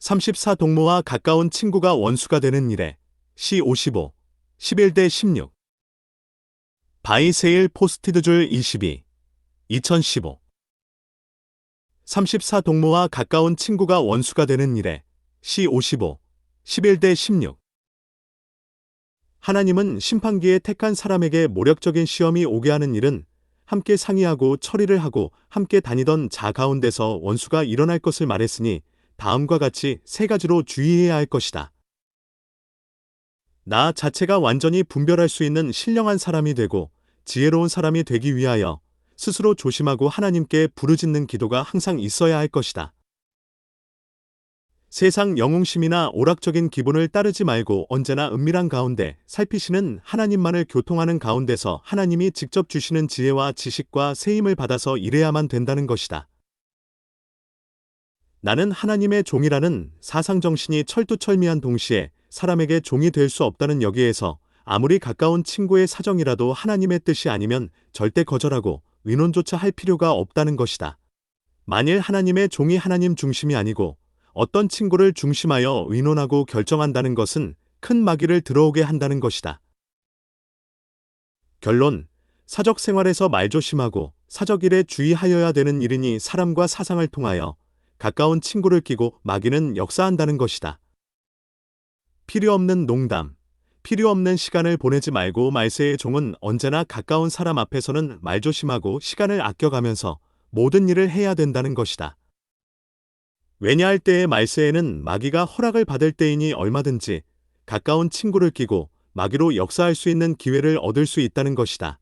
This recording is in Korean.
34 동무와 가까운 친구가 원수가 되는 일에 C55 11대 16 바이세일 포스티드 줄 22 2015 34 동무와 가까운 친구가 원수가 되는 일에 C55 11대 16 하나님은 심판기에 택한 사람에게 모력적인 시험이 오게 하는 일은 함께 상의하고 처리를 하고 함께 다니던 자 가운데서 원수가 일어날 것을 말했으니 다음과 같이 세 가지로 주의해야 할 것이다. 나 자체가 완전히 분별할 수 있는 신령한 사람이 되고 지혜로운 사람이 되기 위하여 스스로 조심하고 하나님께 부르짖는 기도가 항상 있어야 할 것이다. 세상 영웅심이나 오락적인 기분을 따르지 말고 언제나 은밀한 가운데 살피시는 하나님만을 교통하는 가운데서 하나님이 직접 주시는 지혜와 지식과 세임을 받아서 일해야만 된다는 것이다. 나는 하나님의 종이라는 사상정신이 철두철미한 동시에 사람에게 종이 될 수 없다는 여기에서 아무리 가까운 친구의 사정이라도 하나님의 뜻이 아니면 절대 거절하고 의논조차 할 필요가 없다는 것이다. 만일 하나님의 종이 하나님 중심이 아니고 어떤 친구를 중심하여 의논하고 결정한다는 것은 큰 마귀를 들어오게 한다는 것이다. 결론, 사적 생활에서 말조심하고 사적 일에 주의하여야 되는 일이니 사람과 사상을 통하여 가까운 친구를 끼고 마귀는 역사한다는 것이다. 필요 없는 농담, 필요 없는 시간을 보내지 말고 말세의 종은 언제나 가까운 사람 앞에서는 말조심하고 시간을 아껴가면서 모든 일을 해야 된다는 것이다. 왜냐할 때의 말세에는 마귀가 허락을 받을 때이니 얼마든지 가까운 친구를 끼고 마귀로 역사할 수 있는 기회를 얻을 수 있다는 것이다.